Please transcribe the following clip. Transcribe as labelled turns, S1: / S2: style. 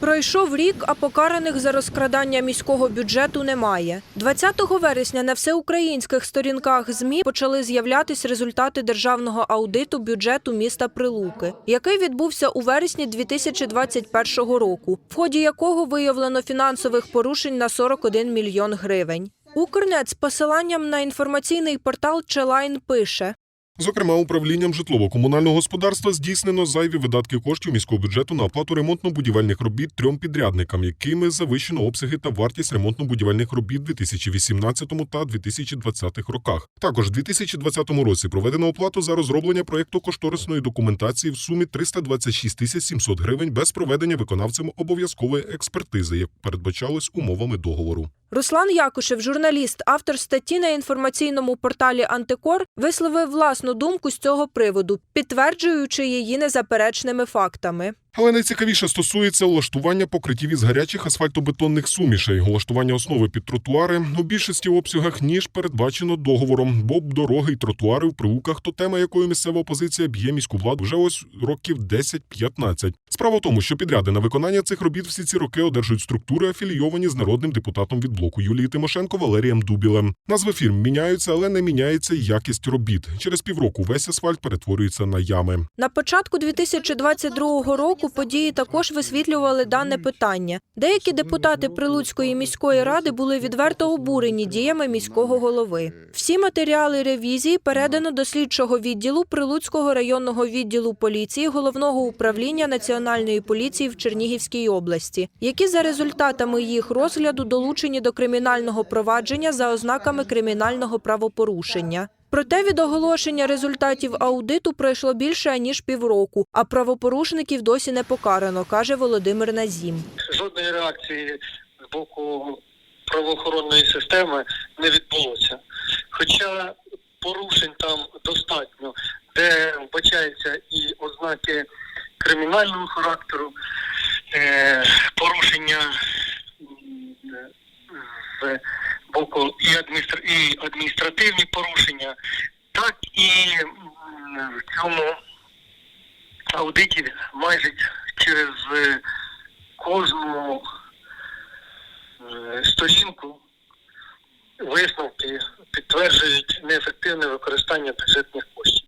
S1: Пройшов рік, а покараних за розкрадання міського бюджету немає. 20 вересня на всеукраїнських сторінках ЗМІ почали з'являтись результати державного аудиту бюджету міста Прилуки, який відбувся у вересні 2021 року, в ході якого виявлено фінансових порушень на 41 мільйон гривень. Укрнет з посиланням на інформаційний портал Челайн пише.
S2: Зокрема, управлінням житлово-комунального господарства здійснено зайві видатки коштів міського бюджету на оплату ремонтно-будівельних робіт трьом підрядникам, якими завищено обсяги та вартість ремонтно-будівельних робіт у 2018 та 2020 роках. Також у 2020 році проведено оплату за розроблення проєкту кошторисної документації в сумі 326 тисяч 700 гривень без проведення виконавцем обов'язкової експертизи, як передбачалось умовами договору.
S1: Руслан Якушев, журналіст, автор статті на інформаційному порталі Антикор, висловив власну думку з цього приводу, підтверджуючи її незаперечними фактами.
S2: Але найцікавіше стосується улаштування покриттів із гарячих асфальтобетонних сумішей, улаштування основи під тротуари у більшості обсягах, ніж передбачено договором, бо дороги й тротуари в прилуках то тема, якою місцева опозиція б'є міську владу вже ось років 10-15. Справа в тому, що підряди на виконання цих робіт всі ці роки одержують структури, афілійовані з народним депутатом від блоку Юлії Тимошенко Валерієм Дубілем. Назви фірм міняються, але не міняється якість робіт. Через півроку весь асфальт перетворюється на ями.
S1: На початку 2022 року події також висвітлювали дане питання. Деякі депутати Прилуцької міської ради були відверто обурені діями міського голови. Всі матеріали ревізії передано до слідчого відділу Прилуцького районного відділу поліції головного управління національної поліції в Чернігівській області, які за результатами їх розгляду долучені до кримінального провадження за ознаками кримінального правопорушення. Проте від оголошення результатів аудиту пройшло більше ніж півроку, а правопорушників досі не покарано, каже Володимир Назім.
S3: жодної реакції з боку правоохоронної системи не відбулося. Хоча порушень там достатньо, де вбачаються і ознаки кримінального характеру, е, порушення з боку і, адміністр... і адміністративні порушення, так і в цьому аудиті майже через е, кожну е, сторінку висновки підтверджують неефективне використання бюджетних коштів.